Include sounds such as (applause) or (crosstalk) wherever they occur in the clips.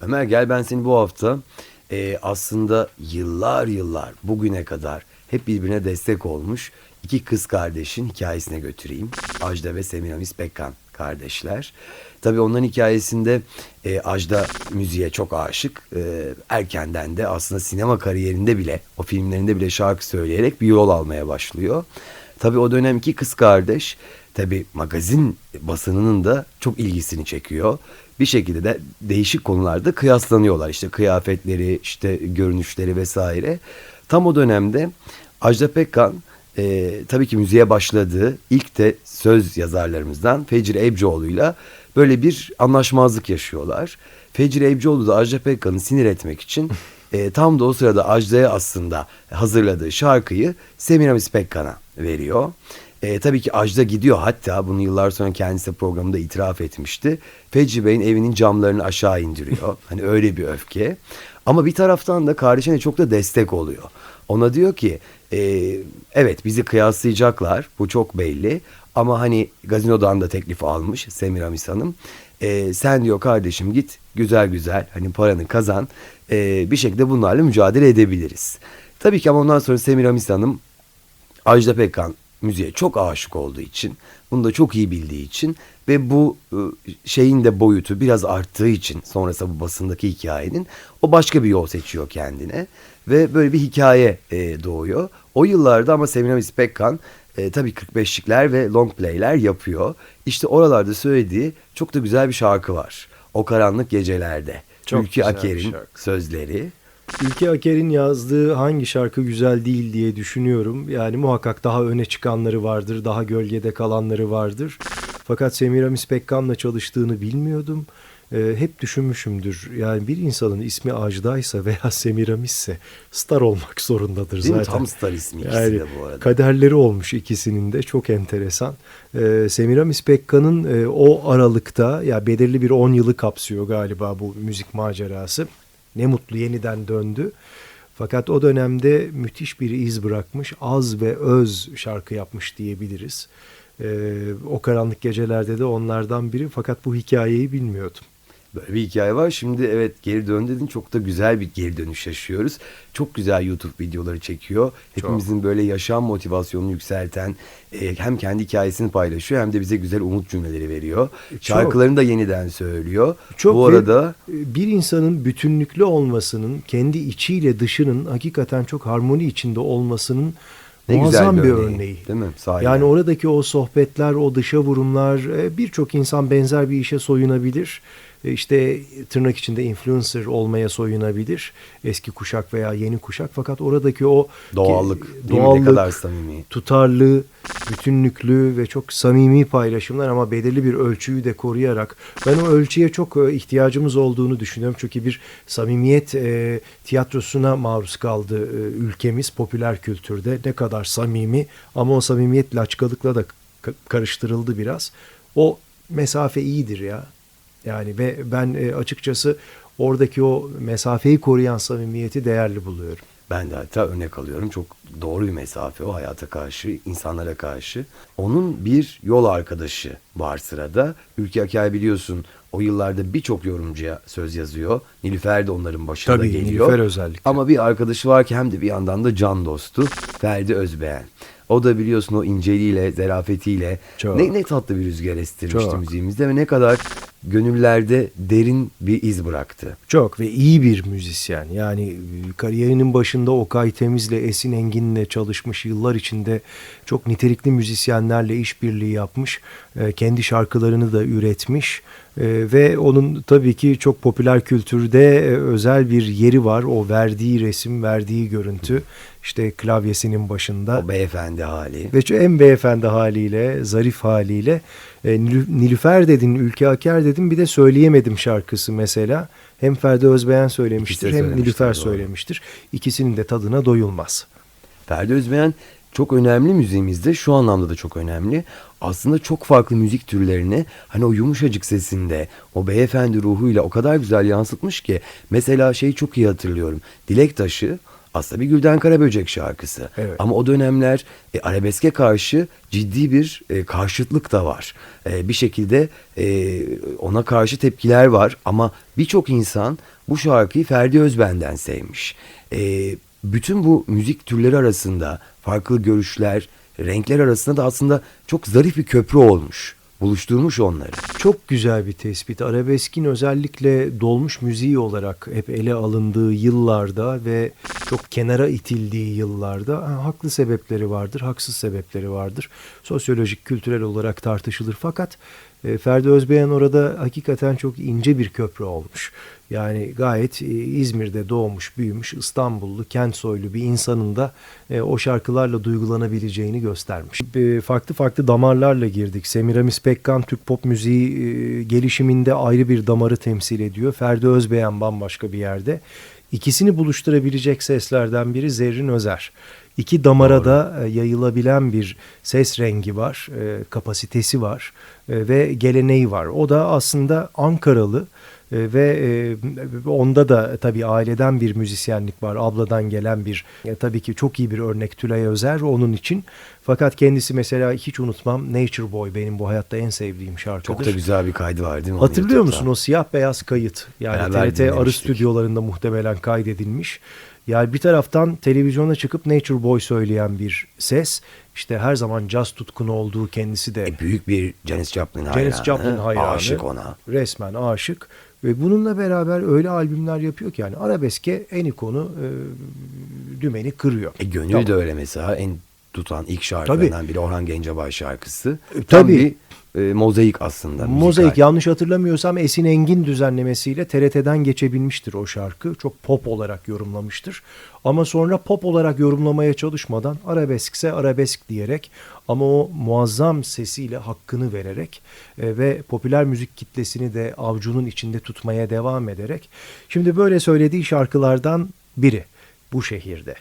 Ömer gel ben seni bu hafta e, aslında yıllar yıllar bugüne kadar hep birbirine destek olmuş iki kız kardeşin hikayesine götüreyim. Ajda ve Semiramis Pekkan kardeşler. Tabii onların hikayesinde e, Ajda müziğe çok aşık. E, erkenden de aslında sinema kariyerinde bile o filmlerinde bile şarkı söyleyerek bir yol almaya başlıyor. Tabii o dönem iki kız kardeş tabii magazin basınının da çok ilgisini çekiyor. Bir şekilde de değişik konularda kıyaslanıyorlar. İşte kıyafetleri, işte görünüşleri vesaire. Tam o dönemde Ajda Pekkan e, tabii ki müziğe başladığı ilk de söz yazarlarımızdan Fecri Ebcioğlu'yla böyle bir anlaşmazlık yaşıyorlar. Fecri Ebcioğlu da Ajda Pekkan'ı sinir etmek için e, tam da o sırada Ajda'ya aslında hazırladığı şarkıyı Semiramis Pekkan'a veriyor. E, tabii ki Ajda gidiyor hatta bunu yıllar sonra kendisi programında itiraf etmişti. Fecri Bey'in evinin camlarını aşağı indiriyor. (laughs) hani öyle bir öfke. Ama bir taraftan da kardeşine çok da destek oluyor. Ona diyor ki e, evet bizi kıyaslayacaklar bu çok belli. Ama hani gazinodan da teklif almış Semiramis Hanım. E, sen diyor kardeşim git güzel güzel hani paranı kazan. E, bir şekilde bunlarla mücadele edebiliriz. Tabii ki ama ondan sonra Semiramis Hanım Ajda Pekkan müziğe çok aşık olduğu için, bunu da çok iyi bildiği için ve bu ı, şeyin de boyutu biraz arttığı için sonrasında bu basındaki hikayenin o başka bir yol seçiyor kendine ve böyle bir hikaye e, doğuyor. O yıllarda ama Semiramis Pekkan e, tabii 45'likler ve long play'ler yapıyor. İşte oralarda söylediği çok da güzel bir şarkı var. O karanlık gecelerde. Çok bir Aker'in sözleri. Ülke Aker'in yazdığı hangi şarkı güzel değil diye düşünüyorum. Yani muhakkak daha öne çıkanları vardır, daha gölgede kalanları vardır. Fakat Semiramis Pekkan'la çalıştığını bilmiyordum. Ee, hep düşünmüşümdür. Yani bir insanın ismi Ajda'ysa veya (laughs) Semiramis'se star olmak zorundadır Değil mi? zaten. Tam star ismi ikisi Yani de bu arada. kaderleri olmuş ikisinin de çok enteresan. Ee, Semiramis Pekkan'ın e, o aralıkta ya belirli bir 10 yılı kapsıyor galiba bu müzik macerası. Ne mutlu yeniden döndü. Fakat o dönemde müthiş bir iz bırakmış. Az ve öz şarkı yapmış diyebiliriz. Ee, o karanlık gecelerde de onlardan biri. Fakat bu hikayeyi bilmiyordum. Böyle bir hikaye var. Şimdi evet geri dön dedin. Çok da güzel bir geri dönüş yaşıyoruz. Çok güzel YouTube videoları çekiyor. Hepimizin böyle yaşam motivasyonunu yükselten e, hem kendi hikayesini paylaşıyor hem de bize güzel umut cümleleri veriyor. Şarkılarını da yeniden söylüyor. Çok Bu arada bir insanın bütünlüklü olmasının, kendi içiyle dışının hakikaten çok harmoni içinde olmasının ne muazzam güzel bir örneği, örneği. Değil mi? Sahiden. Yani oradaki o sohbetler, o dışa vurumlar, e, birçok insan benzer bir işe soyunabilir. E, İşte tırnak içinde influencer olmaya soyunabilir. Eski kuşak veya yeni kuşak. Fakat oradaki o Doğallık, ki- mi? Ne kadar samimi. tutarlı, bütünlüklü ve çok samimi paylaşımlar ama belirli bir ölçüyü de koruyarak ben o ölçüye çok e, ihtiyacımız olduğunu düşünüyorum. Çünkü bir samimiyet e, tiyatrosuna maruz kaldı e, ülkemiz popüler kültürde. Ne kadar samimi ama o samimiyet laçkalıkla da ka- karıştırıldı biraz. O mesafe iyidir ya. Yani ve ben e, açıkçası oradaki o mesafeyi koruyan samimiyeti değerli buluyorum. Ben de hatta örnek alıyorum. Çok doğru bir mesafe o hayata karşı, insanlara karşı. Onun bir yol arkadaşı var sırada. Ülke Akay biliyorsun o yıllarda birçok yorumcuya söz yazıyor. Nilüfer de onların başında Tabii, geliyor. Nilüfer özellikle. Ama bir arkadaşı var ki hem de bir yandan da can dostu Ferdi Özbeğen. O da biliyorsun o inceliğiyle, zarafetiyle Çok. ne, ne tatlı bir rüzgar estirmişti Çok. müziğimizde ve ne kadar gönüllerde derin bir iz bıraktı. Çok ve iyi bir müzisyen. Yani e, kariyerinin başında Okay Temiz'le, Esin Engin'le çalışmış yıllar içinde çok nitelikli müzisyenlerle işbirliği yapmış. E, Kendi şarkılarını da üretmiş. E, Ve onun tabii ki çok popüler kültürde e, özel bir yeri var. O verdiği resim, verdiği görüntü. işte klavyesinin başında. O beyefendi hali. Ve en beyefendi haliyle, zarif haliyle e, Nilü- Nilüfer dedin, Ülke Aker dedim bir de söyleyemedim şarkısı mesela. Hem Ferdi Özbeğen söylemiştir hem Nilüfer doğru. söylemiştir. İkisinin de tadına doyulmaz. Ferdi Özbeğen çok önemli müziğimizde şu anlamda da çok önemli. Aslında çok farklı müzik türlerini hani o yumuşacık sesinde o beyefendi ruhuyla o kadar güzel yansıtmış ki mesela şeyi çok iyi hatırlıyorum. Dilek Taşı aslında bir Gülden Karaböcek şarkısı. Evet. Ama o dönemler e, arabeske karşı ciddi bir e, karşıtlık da var. E, bir şekilde e, ona karşı tepkiler var ama birçok insan bu şarkıyı Ferdi Özben'den sevmiş. E, bütün bu müzik türleri arasında farklı görüşler, renkler arasında da aslında çok zarif bir köprü olmuş. Buluşturmuş onları. Çok güzel bir tespit. Arabeskin özellikle dolmuş müziği olarak hep ele alındığı yıllarda ve çok kenara itildiği yıllarda ha, haklı sebepleri vardır, haksız sebepleri vardır. Sosyolojik, kültürel olarak tartışılır fakat e, Ferdi Özbeğen orada hakikaten çok ince bir köprü olmuş. Yani gayet e, İzmir'de doğmuş, büyümüş, İstanbullu, kent soylu bir insanın da e, o şarkılarla duygulanabileceğini göstermiş. E, farklı farklı damarlarla girdik. Semiramis Pekkan Türk pop müziği e, gelişiminde ayrı bir damarı temsil ediyor. Ferdi Özbeğen bambaşka bir yerde. İkisini buluşturabilecek seslerden biri Zerrin Özer. İki damara da e, yayılabilen bir ses rengi var, e, kapasitesi var e, ve geleneği var. O da aslında Ankaralı ve e, onda da tabii aileden bir müzisyenlik var. Abladan gelen bir e, tabii ki çok iyi bir örnek Tülay Özer onun için. Fakat kendisi mesela hiç unutmam Nature Boy benim bu hayatta en sevdiğim şarkıdır. Çok da güzel bir kaydı var değil mi? Hatırlıyor musun o siyah beyaz kayıt? Yani Beraber TRT arı stüdyolarında muhtemelen kaydedilmiş. Yani bir taraftan televizyona çıkıp Nature Boy söyleyen bir ses. İşte her zaman caz tutkunu olduğu kendisi de E, büyük bir Janis Joplin hayranı. Janis Joplin hayranı. Aşık ona. Resmen aşık. Ve bununla beraber öyle albümler yapıyor ki yani arabeske en ikonu e, dümeni kırıyor. E, Gönül Tamam. de öyle mesela en tutan ilk şarkılarından biri Orhan Gencebay şarkısı. E, Tam tabii. bir e, mozaik aslında. Mozaik müzikal. yanlış hatırlamıyorsam Esin Engin düzenlemesiyle TRT'den geçebilmiştir o şarkı. Çok pop olarak yorumlamıştır. Ama sonra pop olarak yorumlamaya çalışmadan arabeskse arabesk diyerek ama o muazzam sesiyle hakkını vererek e, ve popüler müzik kitlesini de avcunun içinde tutmaya devam ederek şimdi böyle söylediği şarkılardan biri bu şehirde.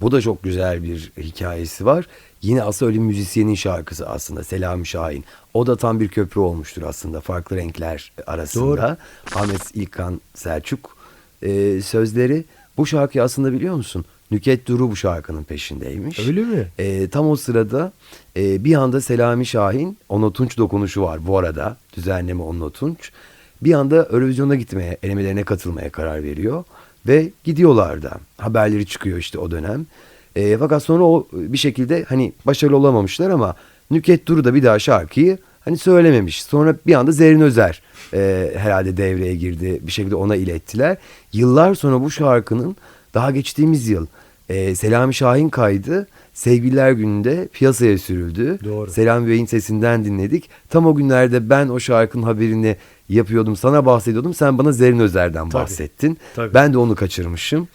Bu da çok güzel bir hikayesi var. Yine aslında öyle müzisyenin şarkısı aslında Selami Şahin. O da tam bir köprü olmuştur aslında farklı renkler arasında. Ahmet İlkan Selçuk e, sözleri. Bu şarkıyı aslında biliyor musun? Nüket Duru bu şarkının peşindeymiş. Öyle mi? E, tam o sırada e, bir anda Selami Şahin, Ono Tunç dokunuşu var bu arada. Düzenleme Ono Tunç. Bir anda Eurovision'a gitmeye, elemelerine katılmaya karar veriyor. Ve gidiyorlar da. Haberleri çıkıyor işte o dönem. E, fakat sonra o bir şekilde hani başarılı olamamışlar ama Nüket Duru da bir daha şarkıyı hani söylememiş. Sonra bir anda Zerrin Özer e, herhalde devreye girdi. Bir şekilde ona ilettiler. Yıllar sonra bu şarkının daha geçtiğimiz yıl e, Selami Şahin kaydı Sevgililer Günü'nde piyasaya sürüldü. Doğru. Selami Bey'in sesinden dinledik. Tam o günlerde ben o şarkının haberini yapıyordum. Sana bahsediyordum. Sen bana Zerrin Özer'den Tabii. bahsettin. Tabii. Ben de onu kaçırmışım.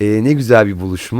E, ne güzel bir buluşma.